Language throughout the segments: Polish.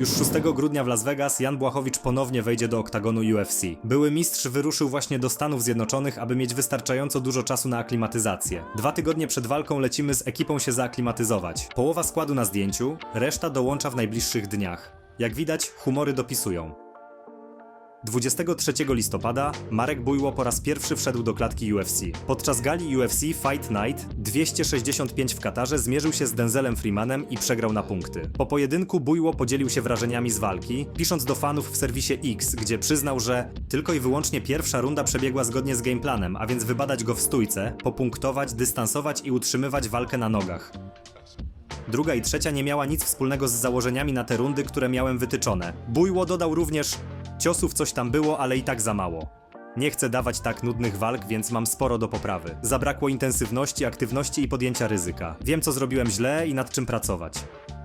Już 6 grudnia w Las Vegas Jan Błachowicz ponownie wejdzie do oktagonu UFC. Były mistrz wyruszył właśnie do Stanów Zjednoczonych, aby mieć wystarczająco dużo czasu na aklimatyzację. Dwa tygodnie przed walką lecimy z ekipą się zaaklimatyzować. Połowa składu na zdjęciu, reszta dołącza w najbliższych dniach. Jak widać, humory dopisują. 23 listopada Marek Bujło po raz pierwszy wszedł do klatki UFC. Podczas gali UFC Fight Night 265 w Katarze zmierzył się z Denzelem Freemanem i przegrał na punkty. Po pojedynku Bujło podzielił się wrażeniami z walki, pisząc do fanów w serwisie X, gdzie przyznał, że tylko i wyłącznie pierwsza runda przebiegła zgodnie z gameplanem, a więc wybadać go w stójce, popunktować, dystansować i utrzymywać walkę na nogach. Druga i trzecia nie miała nic wspólnego z założeniami na te rundy, które miałem wytyczone. Bujło dodał również ciosów coś tam było, ale i tak za mało. Nie chcę dawać tak nudnych walk, więc mam sporo do poprawy. Zabrakło intensywności, aktywności i podjęcia ryzyka. Wiem, co zrobiłem źle i nad czym pracować.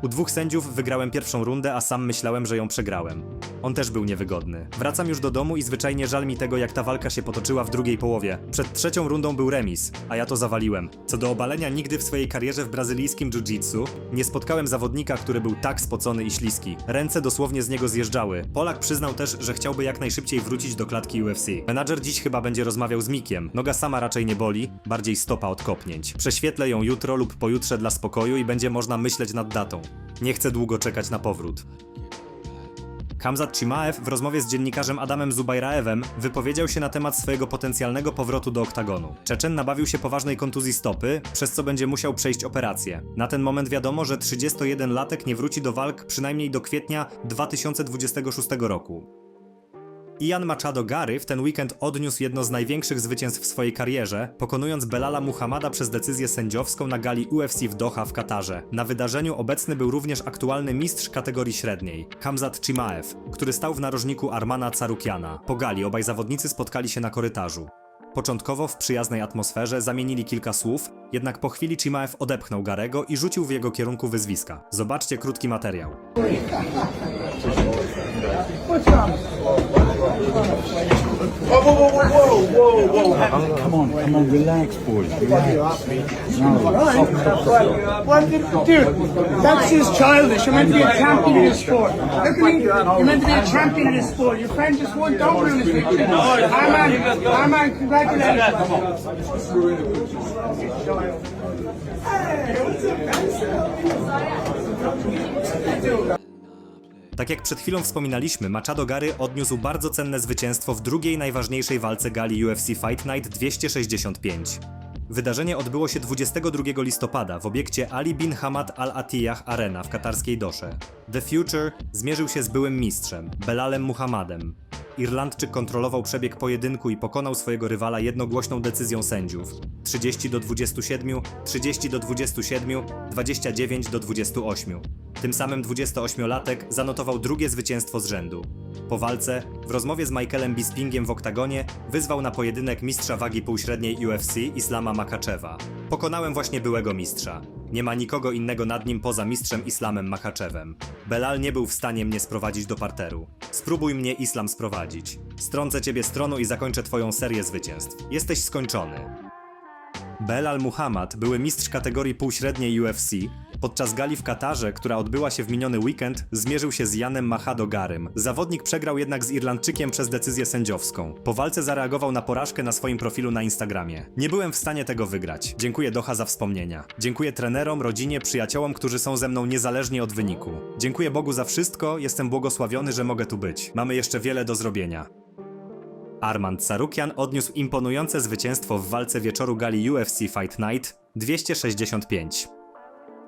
U dwóch sędziów wygrałem pierwszą rundę, a sam myślałem, że ją przegrałem. On też był niewygodny. Wracam już do domu i zwyczajnie żal mi tego, jak ta walka się potoczyła w drugiej połowie. Przed trzecią rundą był remis, a ja to zawaliłem. Co do obalenia, nigdy w swojej karierze w brazylijskim jiu-jitsu nie spotkałem zawodnika, który był tak spocony i śliski. Ręce dosłownie z niego zjeżdżały. Polak przyznał też, że chciałby jak najszybciej wrócić do klatki UFC. Menadżer dziś chyba będzie rozmawiał z Mikiem. Noga sama raczej nie boli, bardziej stopa od kopnięć. Prześwietlę ją jutro lub pojutrze dla spokoju i będzie można myśleć nad datą. Nie chcę długo czekać na powrót. Kamzat Chimaev w rozmowie z dziennikarzem Adamem Zubajraewem wypowiedział się na temat swojego potencjalnego powrotu do oktagonu. Czeczen nabawił się poważnej kontuzji stopy, przez co będzie musiał przejść operację. Na ten moment wiadomo, że 31-latek nie wróci do walk przynajmniej do kwietnia 2026 roku. Ian Machado Gary w ten weekend odniósł jedno z największych zwycięstw w swojej karierze, pokonując Belala Muhammada przez decyzję sędziowską na gali UFC w Doha w Katarze. Na wydarzeniu obecny był również aktualny mistrz kategorii średniej, Kamzat Chimaev, który stał w narożniku Armana Carukiana. Po gali obaj zawodnicy spotkali się na korytarzu. Początkowo w przyjaznej atmosferze zamienili kilka słów, jednak po chwili Chimaev odepchnął Garego i rzucił w jego kierunku wyzwiska. Zobaczcie krótki materiał. Whoa, whoa, whoa, whoa, whoa, whoa, whoa. Come on, come on, relax, boys. Relax. Did, dude, that's just childish. You're meant to be a champion in this sport. You're meant to be a champion in this sport. Your friend just won. Don't ruin his victory. Arman, Arman, congratulations. Tak jak przed chwilą wspominaliśmy, Machado Gary odniósł bardzo cenne zwycięstwo w drugiej najważniejszej walce gali UFC Fight Night 265. Wydarzenie odbyło się 22 listopada w obiekcie Ali bin Hamad Al Attiyah Arena w katarskiej Dosze. The Future zmierzył się z byłym mistrzem, Belalem Muhammadem. Irlandczyk kontrolował przebieg pojedynku i pokonał swojego rywala jednogłośną decyzją sędziów 30 do 27, 30 do 27, 29 do 28. Tym samym 28-latek zanotował drugie zwycięstwo z rzędu. Po walce, w rozmowie z Michaelem Bispingiem w oktagonie, wyzwał na pojedynek mistrza wagi półśredniej UFC Islama Makaczewa. Pokonałem właśnie byłego mistrza. Nie ma nikogo innego nad nim poza mistrzem Islamem Makaczewem. Belal nie był w stanie mnie sprowadzić do parteru. Spróbuj mnie Islam sprowadzić. Strącę ciebie stroną i zakończę twoją serię zwycięstw. Jesteś skończony. Belal Muhammad, były mistrz kategorii półśredniej UFC, podczas gali w Katarze, która odbyła się w miniony weekend, zmierzył się z Janem Machado Garym. Zawodnik przegrał jednak z Irlandczykiem przez decyzję sędziowską. Po walce zareagował na porażkę na swoim profilu na Instagramie. Nie byłem w stanie tego wygrać. Dziękuję Doha za wspomnienia. Dziękuję trenerom, rodzinie, przyjaciołom, którzy są ze mną niezależnie od wyniku. Dziękuję Bogu za wszystko, jestem błogosławiony, że mogę tu być. Mamy jeszcze wiele do zrobienia. Armand Sarukian odniósł imponujące zwycięstwo w walce wieczoru gali UFC Fight Night 265.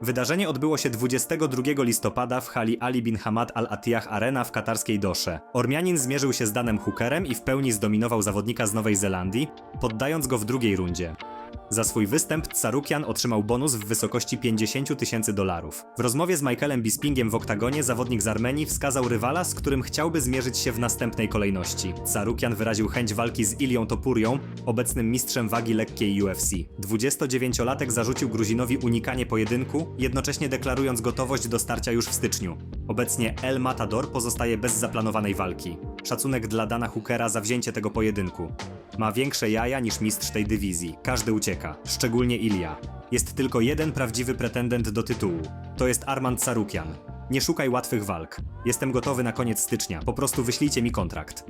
Wydarzenie odbyło się 22 listopada w hali Ali bin Hamad Al Attiyah Arena w katarskiej Dosze. Ormianin zmierzył się z Danem Hookerem i w pełni zdominował zawodnika z Nowej Zelandii, poddając go w drugiej rundzie. Za swój występ Tsarukian otrzymał bonus w wysokości 50 000 tysięcy dolarów. W rozmowie z Michaelem Bispingiem w oktagonie zawodnik z Armenii wskazał rywala, z którym chciałby zmierzyć się w następnej kolejności. Tsarukian wyraził chęć walki z Ilią Topurią, obecnym mistrzem wagi lekkiej UFC. 29-latek zarzucił Gruzinowi unikanie pojedynku, jednocześnie deklarując gotowość do starcia już w styczniu. Obecnie El Matador pozostaje bez zaplanowanej walki. Szacunek dla Dana Hookera za wzięcie tego pojedynku. Ma większe jaja niż mistrz tej dywizji. Każdy ucieka, szczególnie Ilia. Jest tylko jeden prawdziwy pretendent do tytułu. To jest Armand Sarukian. Nie szukaj łatwych walk. Jestem gotowy na koniec stycznia, po prostu wyślijcie mi kontrakt.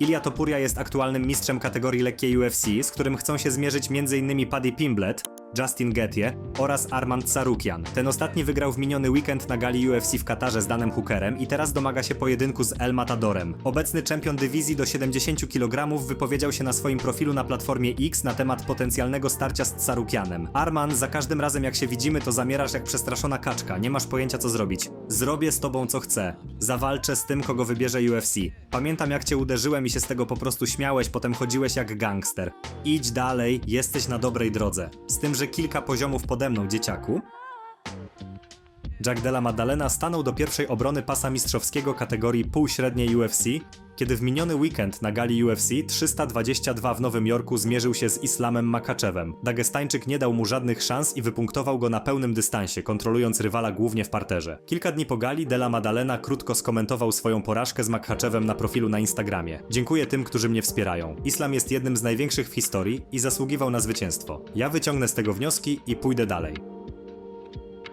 Ilia Topuria jest aktualnym mistrzem kategorii lekkiej UFC, z którym chcą się zmierzyć m.in. Paddy Pimblett, Justin Gettie oraz Armand Sarukian. Ten ostatni wygrał w miniony weekend na gali UFC w Katarze z Danem Hookerem i teraz domaga się pojedynku z El Matadorem. Obecny czempion dywizji do 70 kg wypowiedział się na swoim profilu na platformie X na temat potencjalnego starcia z Sarukianem. Arman, za każdym razem jak się widzimy, to zamierasz jak przestraszona kaczka, nie masz pojęcia co zrobić. Zrobię z tobą co chcę. Zawalczę z tym, kogo wybierze UFC. Pamiętam jak cię uderzyłem i się z tego po prostu śmiałeś, potem chodziłeś jak gangster. Idź dalej, jesteś na dobrej drodze. Z tym, że kilka poziomów pode mną, dzieciaku. Jack Della Maddalena stanął do pierwszej obrony pasa mistrzowskiego kategorii półśredniej UFC, kiedy w miniony weekend na gali UFC 322 w Nowym Jorku zmierzył się z Islamem Makaczewem. Dagestańczyk nie dał mu żadnych szans i wypunktował go na pełnym dystansie, kontrolując rywala głównie w parterze. Kilka dni po gali Della Maddalena krótko skomentował swoją porażkę z Makaczewem na profilu na Instagramie. Dziękuję tym, którzy mnie wspierają. Islam jest jednym z największych w historii i zasługiwał na zwycięstwo. Ja wyciągnę z tego wnioski i pójdę dalej.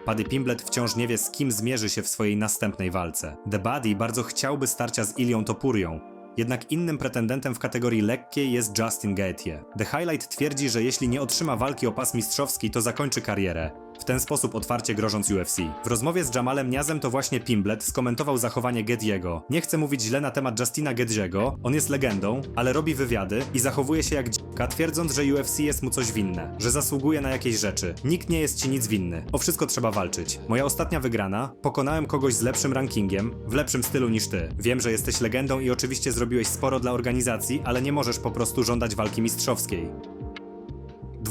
Paddy Pimblett wciąż nie wie, z kim zmierzy się w swojej następnej walce. The Buddy bardzo chciałby starcia z Ilią Topurią, jednak innym pretendentem w kategorii lekkiej jest Justin Gaethje. The Highlight twierdzi, że jeśli nie otrzyma walki o pas mistrzowski, to zakończy karierę. W ten sposób otwarcie grożąc UFC. W rozmowie z Jamalem Niazem to właśnie Pimblet skomentował zachowanie Gediego. Nie chcę mówić źle na temat Justina Gediego, on jest legendą, ale robi wywiady i zachowuje się jak dzika, twierdząc, że UFC jest mu coś winne, że zasługuje na jakieś rzeczy. Nikt nie jest ci nic winny. O wszystko trzeba walczyć. Moja ostatnia wygrana, pokonałem kogoś z lepszym rankingiem, w lepszym stylu niż ty. Wiem, że jesteś legendą i oczywiście zrobiłeś sporo dla organizacji, ale nie możesz po prostu żądać walki mistrzowskiej.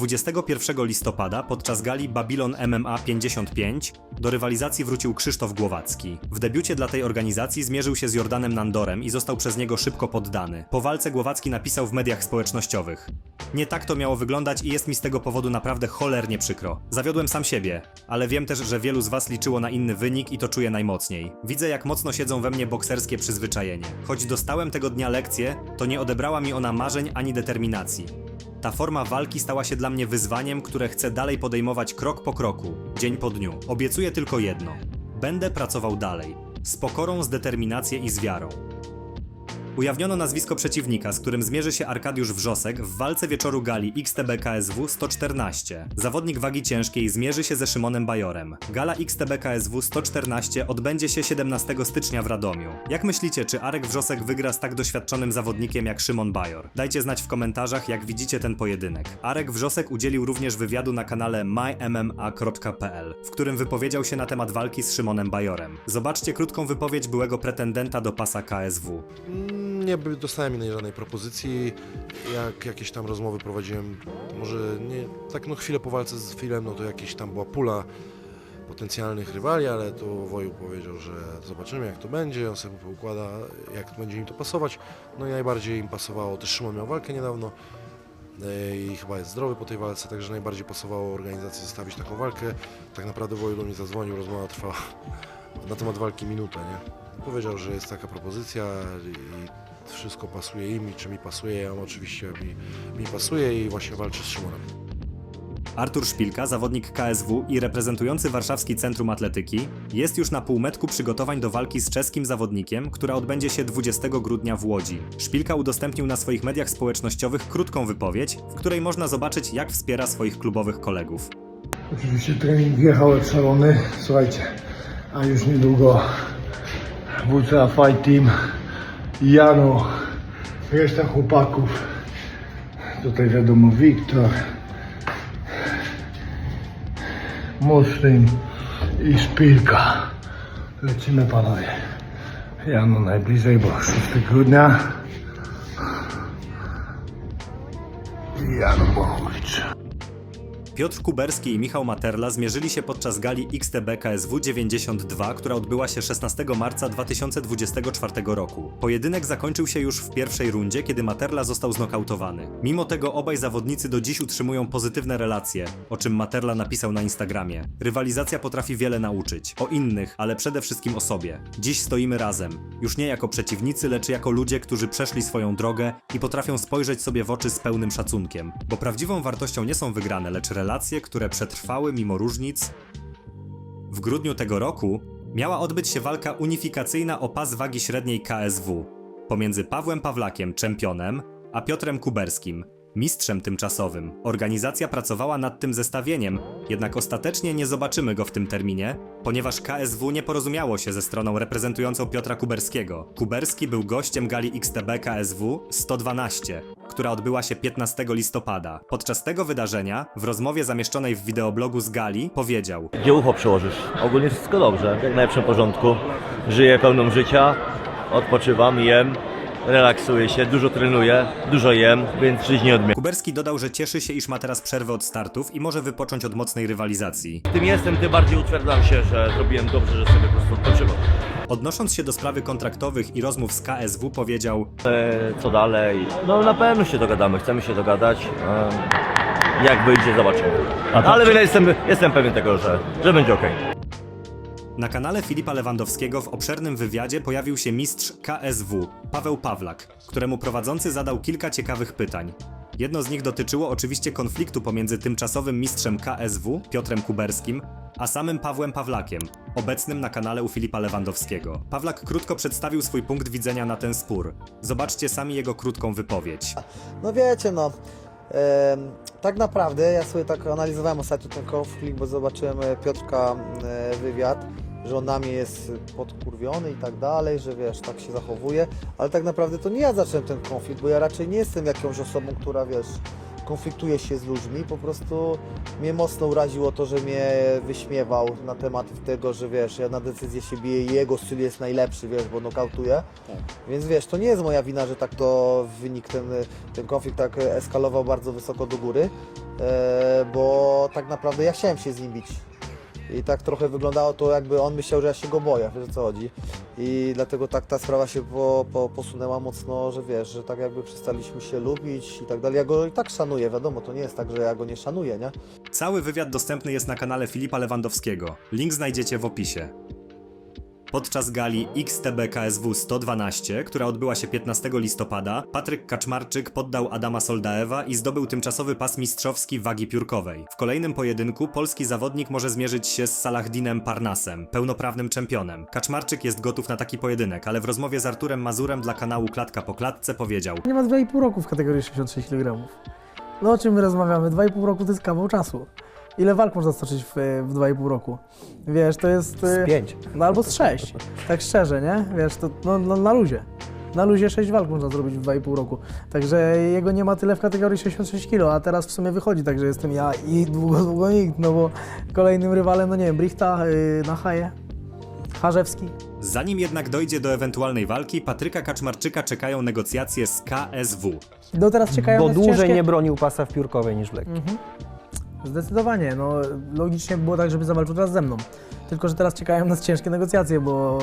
21 listopada podczas gali Babylon MMA 55 do rywalizacji wrócił Krzysztof Głowacki. W debiucie dla tej organizacji zmierzył się z Jordanem Nandorem i został przez niego szybko poddany. Po walce Głowacki napisał w mediach społecznościowych. Nie tak to miało wyglądać i jest mi z tego powodu naprawdę cholernie przykro. Zawiodłem sam siebie, ale wiem też, że wielu z was liczyło na inny wynik i to czuję najmocniej. Widzę jak mocno siedzą we mnie bokserskie przyzwyczajenie. Choć dostałem tego dnia lekcję, to nie odebrała mi ona marzeń ani determinacji. Ta forma walki stała się dla mnie wyzwaniem, które chcę dalej podejmować krok po kroku, dzień po dniu. Obiecuję tylko jedno: będę pracował dalej, z pokorą, z determinacją i z wiarą. Ujawniono nazwisko przeciwnika, z którym zmierzy się Arkadiusz Wrzosek w walce wieczoru gali XTB KSW 114. Zawodnik wagi ciężkiej zmierzy się ze Szymonem Bajorem. Gala XTB KSW 114 odbędzie się 17 stycznia w Radomiu. Jak myślicie, czy Arek Wrzosek wygra z tak doświadczonym zawodnikiem jak Szymon Bajor? Dajcie znać w komentarzach, jak widzicie ten pojedynek. Arek Wrzosek udzielił również wywiadu na kanale mymma.pl, w którym wypowiedział się na temat walki z Szymonem Bajorem. Zobaczcie krótką wypowiedź byłego pretendenta do pasa KSW. Nie dostałem innej żadnej propozycji. Jak jakieś tam rozmowy prowadziłem, może nie, tak no chwilę po walce z Filem, no to jakieś tam była pula potencjalnych rywali, ale to Woju powiedział, że zobaczymy jak to będzie, on sobie układa, jak będzie im to pasować. No i najbardziej im pasowało, też Szymon miał walkę niedawno e, i chyba jest zdrowy po tej walce, także najbardziej pasowało organizacji zostawić taką walkę. Tak naprawdę Woju do mnie zadzwonił, rozmowa trwała na temat walki minutę, nie? Powiedział, że jest taka propozycja i wszystko pasuje im i czy mi pasuje, ja oczywiście mi, mi pasuje i właśnie walczę z Szymonem. Artur Szpilka, zawodnik KSW i reprezentujący Warszawski Centrum Atletyki, jest już na półmetku przygotowań do walki z czeskim zawodnikiem, która odbędzie się 20 grudnia w Łodzi. Szpilka udostępnił na swoich mediach społecznościowych krótką wypowiedź, w której można zobaczyć, jak wspiera swoich klubowych kolegów. Oczywiście trening wjechał jak szalony. Słuchajcie, a już niedługo WCA Fight Team, Jano, reszta chłopaków. Tutaj wiadomo Wiktor, Muszlin i Szpilka. Lecimy panowie. Jano najbliżej, bo 6 grudnia. Jano Bochowicz. Piotr Kuberski i Michał Materla zmierzyli się podczas gali XTB KSW 92, która odbyła się 16 marca 2024 roku. Pojedynek zakończył się już w pierwszej rundzie, kiedy Materla został znokautowany. Mimo tego obaj zawodnicy do dziś utrzymują pozytywne relacje, o czym Materla napisał na Instagramie. Rywalizacja potrafi wiele nauczyć. O innych, ale przede wszystkim o sobie. Dziś stoimy razem. Już nie jako przeciwnicy, lecz jako ludzie, którzy przeszli swoją drogę i potrafią spojrzeć sobie w oczy z pełnym szacunkiem. Bo prawdziwą wartością nie są wygrane, lecz relacje, które przetrwały mimo różnic. W grudniu tego roku miała odbyć się walka unifikacyjna o pas wagi średniej KSW pomiędzy Pawłem Pawlakiem, czempionem, a Piotrem Kuberskim, mistrzem tymczasowym. Organizacja pracowała nad tym zestawieniem, jednak ostatecznie nie zobaczymy go w tym terminie, ponieważ KSW nie porozumiało się ze stroną reprezentującą Piotra Kuberskiego. Kuberski był gościem gali XTB KSW 112, która odbyła się 15 listopada. Podczas tego wydarzenia, w rozmowie zamieszczonej w wideoblogu z gali, powiedział: Gdzie ucho przełożysz? Ogólnie wszystko dobrze, w jak najlepszym porządku. Żyję pełną życia, odpoczywam, jem, relaksuję się, dużo trenuję, dużo jem, więc żyć nie odmienię. Kuberski dodał, że cieszy się, iż ma teraz przerwę od startów i może wypocząć od mocnej rywalizacji. Tym jestem, tym bardziej utwierdzam się, że zrobiłem dobrze, że sobie po prostu odpoczywam. Odnosząc się do sprawy kontraktowych i rozmów z KSW, powiedział: E, co dalej? No na pewno się dogadamy, chcemy się dogadać. E, jak wyjdzie, zobaczymy. Ale jestem, jestem pewien tego, że, że będzie ok. Na kanale Filipa Lewandowskiego w obszernym wywiadzie pojawił się mistrz KSW, Paweł Pawlak, któremu prowadzący zadał kilka ciekawych pytań. Jedno z nich dotyczyło oczywiście konfliktu pomiędzy tymczasowym mistrzem KSW, Piotrem Kuberskim, a samym Pawłem Pawlakiem, obecnym na kanale u Filipa Lewandowskiego. Pawlak krótko przedstawił swój punkt widzenia na ten spór. Zobaczcie sami jego krótką wypowiedź. No wiecie, no. Tak naprawdę ja sobie tak analizowałem ostatnio ten konflikt, bo zobaczyłem e, Piotrka e, wywiad, że on na mnie jest podkurwiony i tak dalej, że wiesz, tak się zachowuje, ale tak naprawdę to nie ja zacząłem ten konflikt, bo ja raczej nie jestem jakąś osobą, która wiesz, konfliktuje się z ludźmi, po prostu mnie mocno uraziło to, że mnie wyśmiewał na temat tego, że wiesz, ja na decyzję się biję i jego styl jest najlepszy, wiesz, bo nokautuje. Więc wiesz, to nie jest moja wina, że tak to wynik, ten, ten konflikt tak eskalował bardzo wysoko do góry, e, bo tak naprawdę ja chciałem się z nim bić. I tak trochę wyglądało to, jakby on myślał, że ja się go boję, wiesz o co chodzi. I dlatego tak ta sprawa się po, po, posunęła mocno, że wiesz, że tak jakby przestaliśmy się lubić i tak dalej. Ja go i tak szanuję, wiadomo, to nie jest tak, że ja go nie szanuję, nie? Cały wywiad dostępny jest na kanale Filipa Lewandowskiego. Link znajdziecie w opisie. Podczas gali XTB KSW 112, która odbyła się 15 listopada, Patryk Kaczmarczyk poddał Adama Soldaewa i zdobył tymczasowy pas mistrzowski wagi piórkowej. W kolejnym pojedynku polski zawodnik może zmierzyć się z Salahdinem Parnasem, pełnoprawnym czempionem. Kaczmarczyk jest gotów na taki pojedynek, ale w rozmowie z Arturem Mazurem dla kanału Klatka po Klatce powiedział Nie ma 2,5 roku w kategorii 66 kg. No o czym my rozmawiamy? 2,5 roku to jest kawał czasu. Ile walk można stoczyć w, w 2,5 roku? Wiesz, to jest... Z 5. No albo z 6. Tak szczerze, nie? Wiesz, to no, no, na luzie. Na luzie 6 walk można zrobić w 2,5 roku. Także jego nie ma tyle w kategorii 66 kg, a teraz w sumie wychodzi, także jestem ja i długo, długo nikt, no bo kolejnym rywalem, no nie wiem, Brichta yy, na haje, Harzewski. Zanim jednak dojdzie do ewentualnej walki, Patryka Kaczmarczyka czekają negocjacje z KSW. No teraz czekają Bo dłużej ciężkie... nie bronił pasa w piórkowej niż w lekkiej. Zdecydowanie, no logicznie było tak, żeby zawalczył teraz ze mną. Tylko, że teraz czekają nas ciężkie negocjacje, bo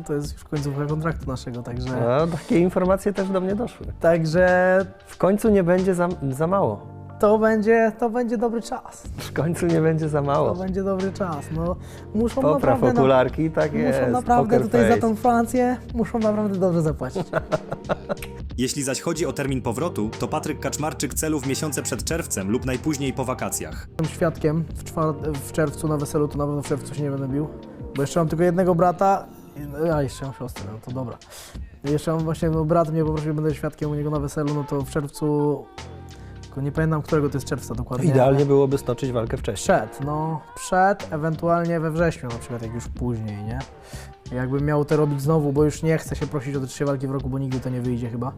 y, to jest już końcówka kontraktu naszego, także... No, takie informacje też do mnie doszły. Także W końcu nie będzie za, za mało. To będzie, to będzie dobry czas. W końcu nie będzie za To mało. będzie dobry czas, no muszą Popraw naprawdę... na- okularki, tak jest. Muszą naprawdę tutaj za face. tą Francję, muszą naprawdę dobrze zapłacić. Jeśli zaś chodzi o termin powrotu, to Patryk Kaczmarczyk celu w miesiące przed czerwcem lub najpóźniej po wakacjach. Jestem świadkiem w, czwar- w czerwcu na weselu, to na pewno w czerwcu się nie będę bił, bo jeszcze mam tylko jednego brata, i- a jeszcze mam siostrę, no to dobra. Jeszcze mam właśnie, no brat mnie poprosił, będę świadkiem u niego na weselu, no to w czerwcu, nie pamiętam którego to jest czerwca dokładnie. Idealnie byłoby stoczyć walkę wcześniej. Przed, no przed, ewentualnie we wrześniu na przykład, jak już później, nie? Jakbym miał to robić znowu, bo już nie chcę się prosić o te trzy walki w roku, bo nigdy to nie wyjdzie chyba.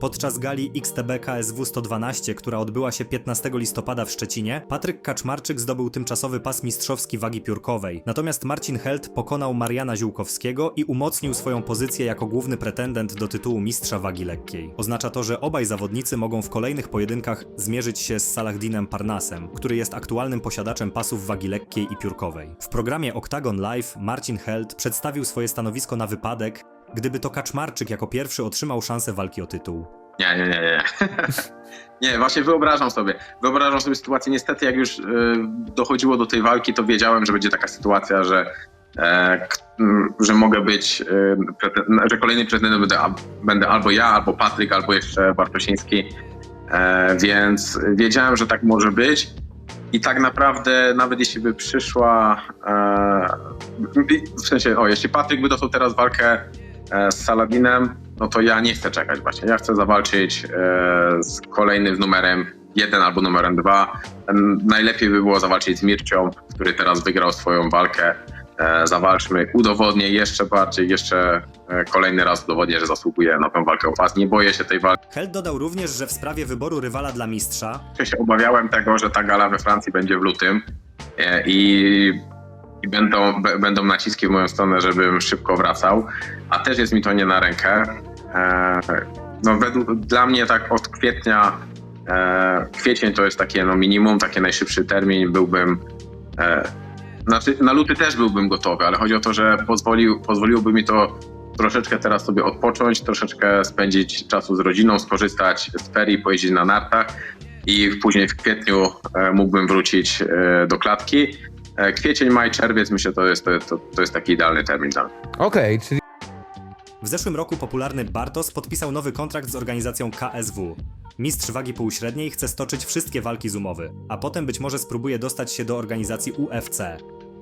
Podczas gali XTB KSW 112, która odbyła się 15 listopada w Szczecinie, Patryk Kaczmarczyk zdobył tymczasowy pas mistrzowski wagi piórkowej. Natomiast Marcin Held pokonał Mariana Ziółkowskiego i umocnił swoją pozycję jako główny pretendent do tytułu mistrza wagi lekkiej. Oznacza to, że obaj zawodnicy mogą w kolejnych pojedynkach zmierzyć się z Salahdinem Parnasem, który jest aktualnym posiadaczem pasów wagi lekkiej i piórkowej. W programie Octagon Live Marcin Held przedstawił swoje stanowisko na wypadek, gdyby to Kaczmarczyk jako pierwszy otrzymał szansę walki o tytuł. Nie, nie, nie, nie. Nie, właśnie wyobrażam sobie. Wyobrażam sobie sytuację. Niestety, jak już y, dochodziło do tej walki, to wiedziałem, że będzie taka sytuacja, że, e, że mogę być, y, że kolejny pretendent będę, będę albo ja, albo Patryk, albo jeszcze Bartosiński. E, więc wiedziałem, że tak może być. I tak naprawdę, nawet jeśli by przyszła, e, w sensie, o, jeśli Patryk by dostał teraz walkę z Saladinem, no to ja nie chcę czekać właśnie. Ja chcę zawalczyć e, z kolejnym numerem jeden albo numerem dwa. Najlepiej by było zawalczyć z Mircią, który teraz wygrał swoją walkę. E, zawalczmy, udowodnię jeszcze bardziej, jeszcze e, kolejny raz udowodnię, że zasługuję na tę walkę o pas. Nie boję się tej walki. Held dodał również, że w sprawie wyboru rywala dla mistrza Ja się obawiałem tego, że ta gala we Francji będzie w lutym e, i, i będą, będą naciski w moją stronę, żebym szybko wracał, a też jest mi to nie na rękę. E, No, według, dla mnie tak od kwietnia, e, kwiecień to jest takie no, minimum, taki najszybszy termin, byłbym e, znaczy na luty też byłbym gotowy, ale chodzi o to, że pozwolił, pozwoliłoby mi to troszeczkę teraz sobie odpocząć, troszeczkę spędzić czasu z rodziną, skorzystać z ferii, pojeździć na nartach i później w kwietniu mógłbym wrócić do klatki. E, Kwiecień, maj, czerwiec myślę, to jest, to, to, to jest taki idealny termin dla mnie. Okej, czyli W zeszłym roku popularny Bartos podpisał nowy kontrakt z organizacją KSW. Mistrz wagi półśredniej chce stoczyć wszystkie walki z umowy, a potem być może spróbuje dostać się do organizacji UFC.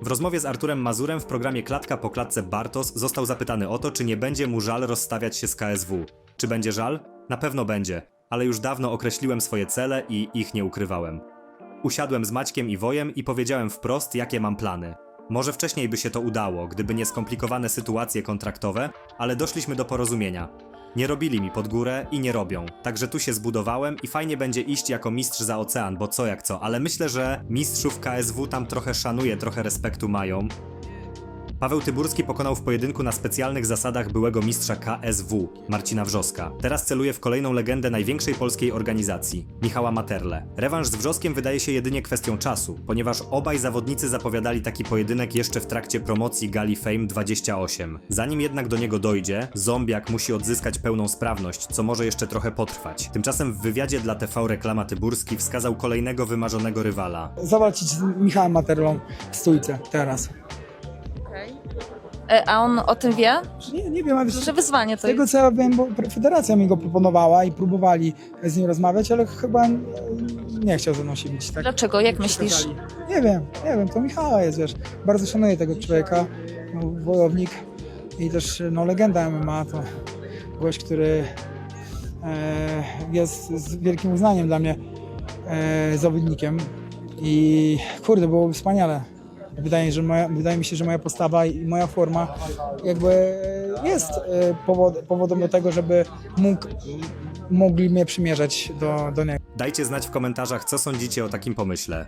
W rozmowie z Arturem Mazurem w programie Klatka po klatce Bartos został zapytany o to, czy nie będzie mu żal rozstawiać się z KSW. Czy będzie żal? Na pewno będzie, ale już dawno określiłem swoje cele i ich nie ukrywałem. Usiadłem z Maćkiem i Wojem i powiedziałem wprost, jakie mam plany. Może wcześniej by się to udało, gdyby nie skomplikowane sytuacje kontraktowe, ale doszliśmy do porozumienia. Nie robili mi pod górę i nie robią. Także tu się zbudowałem i fajnie będzie iść jako mistrz za ocean, bo co jak co, ale myślę, że mistrzów KSW tam trochę szanuję, trochę respektu mają. Paweł Tyburski pokonał w pojedynku na specjalnych zasadach byłego mistrza KSW, Marcina Wrzoska. Teraz celuje w kolejną legendę największej polskiej organizacji, Michała Materle. Rewanż z Wrzoskiem wydaje się jedynie kwestią czasu, ponieważ obaj zawodnicy zapowiadali taki pojedynek jeszcze w trakcie promocji Gali Fame 28. Zanim jednak do niego dojdzie, zombiak musi odzyskać pełną sprawność, co może jeszcze trochę potrwać. Tymczasem w wywiadzie dla TV Reklama Tyburski wskazał kolejnego wymarzonego rywala. Zawalczyć z Michałem Materlą w stójce teraz. E, A on o tym wie? Nie, nie wiem, ale Duże wyzwanie z to jest. tego co ja wiem, bo federacja mi go proponowała i próbowali z nim rozmawiać, ale chyba e, nie chciał ze mną się bić. Tak? Dlaczego? Jak myślisz? Przekazali. Nie wiem, nie wiem, to Michała jest, wiesz. Bardzo szanuję tego człowieka, no, wojownik i też no, legenda MMA to gość, który e, jest z wielkim uznaniem dla mnie e, zawodnikiem i kurde, byłoby wspaniale. Wydaje, że moja, wydaje mi się, że moja postawa i moja forma jakby jest e, powod, powodem do tego, żeby mógł, mogli mnie przymierzać do, do niego. Dajcie znać w komentarzach, co sądzicie o takim pomyśle.